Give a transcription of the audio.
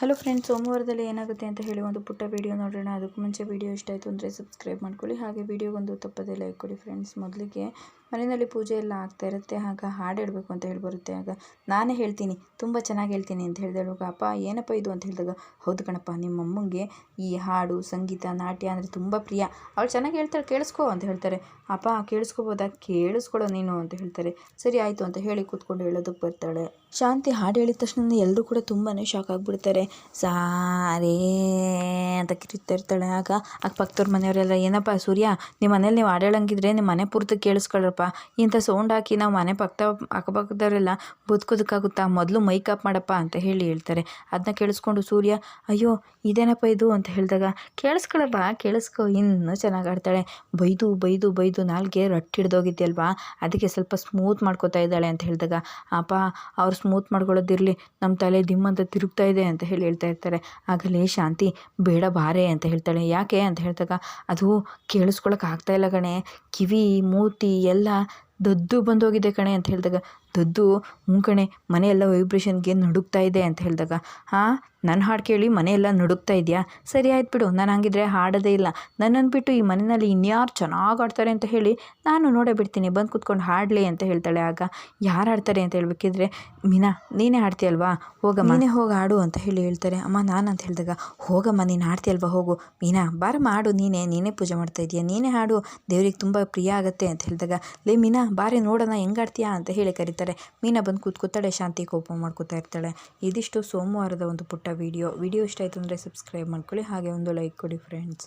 Hello friends ಸೋಮವಾರದಲ್ಲಿ ಏನಾಗುತ್ತೆ ಅಂತ ಹೇಳಿ ಒಂದು ಪುಟ್ಟ ವೀಡಿಯೋ ನೋಡೋಣ. ಅದಕ್ಕೂ ಮುಂಚೆ ವಿಡಿಯೋ ಇಷ್ಟ ಆಯಿತು ಅಂದರೆ ಸಬ್ಸ್ಕ್ರೈಬ್ ಮಾಡ್ಕೊಳ್ಳಿ. ಹಾಗೆ ವೀಡಿಯೋಗೊಂದು ತಪ್ಪದೇ ಲೈಕ್ ಕೊಡಿ ಫ್ರೆಂಡ್ಸ್ ಮೊದಲಿಗೆ ಮನೆಯಲ್ಲಿ ಪೂಜೆ ಎಲ್ಲ ಆಗ್ತಾ ಇರುತ್ತೆ, ಆಗ ಹಾಡು ಹೇಳಬೇಕು ಅಂತ ಹೇಳಿ ಬರುತ್ತೆ. ಆಗ ನಾನೇ ಹೇಳ್ತೀನಿ, ತುಂಬ ಚೆನ್ನಾಗಿ ಹೇಳ್ತೀನಿ ಅಂತ ಹೇಳಿದಾಗ ಅಪ್ಪ, ಏನಪ್ಪ ಇದು? ಅಂತ ಹೇಳಿದಾಗ, ಹೌದು ಕಣಪ್ಪ, ನಿಮ್ಮ ಅಮ್ಮಂಗೆ ಈ ಹಾಡು, ಸಂಗೀತ, ನಾಟ್ಯ ಅಂದರೆ ತುಂಬ ಪ್ರಿಯ. ಅವಳು ಚೆನ್ನಾಗಿ ಹೇಳ್ತಾಳೆ, ಕೇಳಿಸ್ಕೋ ಅಂತ ಹೇಳ್ತಾರೆ. ಅಪ್ಪ, ಕೇಳಿಸ್ಕೋಬೋದಾ? ಕೇಳಿಸ್ಕೊಳೋ ನೀನು, ಅಂತ ಹೇಳ್ತಾರೆ. ಸರಿ ಆಯಿತು, ಅಂತ ಹೇಳಿ ಕೂತ್ಕೊಂಡು ಹೇಳೋದಕ್ಕೆ ಬರ್ತಾಳೆ. ಶಾಂತಿ ಹಾಡು ಹೇಳಿದ ತಕ್ಷಣ ಎಲ್ಲರೂ ಕೂಡ ತುಂಬಾ ಶಾಕ್ ಆಗಿಬಿಡ್ತಾರೆ. ಸಾರೇ, ಅಂತ ಕಿರಿತಾ ಇರ್ತಾಳೆ. ಆಗ ಅಕ್ಕ ಪಕ್ಕದವ್ರ ಮನೆಯವರೆಲ್ಲ, ಏನಪ್ಪ ಸೂರ್ಯ ನಿಮ್ಮ ಮನೇಲಿ ನೀವು ಹಾಡು ಹೇಳಂಗಿದ್ರೆ ನಿಮ್ಮ ಮನೆ ಪೂರ್ತಿ ಕೇಳಿಸ್ಕೊಳ್ರಪ್ಪ ಇಂಥ ಸೌಂಡ್ ಹಾಕಿ ನಾವು ಮನೆ ಪಕ್ಕ ಅಕ್ಕಪಕ್ಕದವರೆಲ್ಲ ಬದುಕೋದಕ್ಕಾಗುತ್ತಾ? ಮೊದಲು ಮೈಕ್ ಆಫ್ ಮಾಡಪ್ಪ ಅಂತ ಹೇಳಿ ಹೇಳ್ತಾರೆ. ಅದನ್ನ ಕೇಳಿಸ್ಕೊಂಡು ಸೂರ್ಯ, ಅಯ್ಯೋ, ಇದೇನಪ್ಪ ಇದು? ಅಂತ ಹೇಳಿದಾಗ, ಕೇಳಿಸ್ಕೊಳಪ್ಪ, ಕೇಳಿಸ್ಕೊ, ಇನ್ನೂ ಚೆನ್ನಾಗಿ ಆಡ್ತಾಳೆ ಬೈದು ಬೈದು ಬೈದು, ನಾಲ್ಗೆ ರಟ್ಟು ಹಿಡ್ದೋಗಿದ್ಯಲ್ವಾ? ಅದಕ್ಕೆ ಸ್ವಲ್ಪ ಸ್ಮೂತ್ ಮಾಡ್ಕೋತಾ ಇದ್ದಾಳೆ ಅಂತ ಹೇಳಿದಾಗ, ಅಪ್ಪ, ಅವ್ರು ಸ್ಮೂತ್ ಮಾಡ್ಕೊಳ್ಳೋದಿರಲಿ ನಮ್ಮ ತಲೆ ದಿಮ್ಮಂತ ತಿರುಗ್ತಾ ಇದೆ ಅಂತ ಹೇಳಿ ಹೇಳ್ತಾ ಇರ್ತಾರೆ. ಆಗಲೇ ಶಾಂತಿ, ಬೇಡ ಬಾರೆ ಅಂತ ಹೇಳ್ತಾಳೆ. ಯಾಕೆ? ಅಂತ ಹೇಳಿದಾಗ, ಅದು ಕೇಳಿಸ್ಕೊಳಕ್ಕೆ ಆಗ್ತಾ ಇಲ್ಲ ಕಣೆ. ಕಿವಿ, ಮೂತಿ ಎಲ್ಲ ದದ್ದು ಬಂದೋಗಿದೆ ಕಣೆ ಅಂತ ಹೇಳಿದಾಗ ದದ್ದು ಹ್ಞೂ ಕಣೆ, ಮನೆಯೆಲ್ಲ ವೈಬ್ರೇಷನ್ಗೆ ನಡುಗ್ತಾ ಇದೆ ಅಂತ ಹೇಳಿದಾಗ, ಹಾಂ ನನ್ನ ಹಾಡು ಕೇಳಿ ಮನೆಯೆಲ್ಲ ನಡುಗ್ತಾ ಇದೆಯಾ? ಸರಿ ಆಯ್ತು ಬಿಡು, ನಾನು ಹಾಗಿದ್ರೆ ಹಾಡೋದೇ ಇಲ್ಲ. ನನ್ನನ್ನು ಬಿಟ್ಟು ಈ ಮನೆಯಲ್ಲಿ ಇನ್ಯಾರು ಚೆನ್ನಾಗಿ ಆಡ್ತಾರೆ ಅಂತ ಹೇಳಿ ನಾನು ನೋಡೇ ಬಿಡ್ತೀನಿ, ಬಂದು ಕೂತ್ಕೊಂಡು ಹಾಡಲಿ ಅಂತ ಹೇಳ್ತಾಳೆ. ಆಗ, ಯಾರು ಆಡ್ತಾರೆ ಅಂತ ಹೇಳ್ಬೇಕಿದ್ರೆ, ಮೀನಾ, ನೀನೇ ಹಾಡ್ತೀಯಲ್ವಾ ಹೋಗಮ್ಮ. ನೀನೇ ಹೋಗಿ ಆಡು ಅಂತ ಹೇಳಿ ಹೇಳ್ತಾರೆ. ಅಮ್ಮ, ನಾನು ಅಂತ ಹೇಳಿದಾಗ, ಹೋಗಮ್ಮ, ನೀನು ಆಡ್ತೀಯಲ್ವಾ ಹೋಗು. ಮೀನಾ ಬಾರಮ್ಮ ಆಡು ನೀನೇ ನೀನೇ ಪೂಜೆ ಮಾಡ್ತಾ ಇದೀಯ? ನೀನೇ ಹಾಡು, ದೇವ್ರಿಗೆ ತುಂಬ ಪ್ರಿಯ ಆಗುತ್ತೆ ಅಂತ ಹೇಳಿದಾಗ, ಲೇ ಮೀನಾ, ಬಾರಿ ನೋಡೋಣ, ಹೆಂಗೆ ಆಡ್ತೀಯಾ ಅಂತ ಹೇಳಿ ಕರೀತಾರೆ. ಮೀನಾ ಬಂದು ಕೂತ್ಕೋತಾಳೆ ಶಾಂತಿ ಕೋಪ ಮಾಡ್ಕೋತಾ ಇರ್ತಾಳೆ. ಇದಿಷ್ಟು ಸೋಮವಾರದ ಒಂದು ಪುಟ್ಟ ವಿಡಿಯೋ ವಿಡಿಯೋ ಇಷ್ಟ ಆಯಿತು ಅಂದರೆ ಸಬ್ಸ್ಕ್ರೈಬ್ ಮಾಡ್ಕೊಳ್ಳಿ, ಹಾಗೆ ಒಂದು ಲೈಕ್ ಕೊಡಿ ಫ್ರೆಂಡ್ಸ್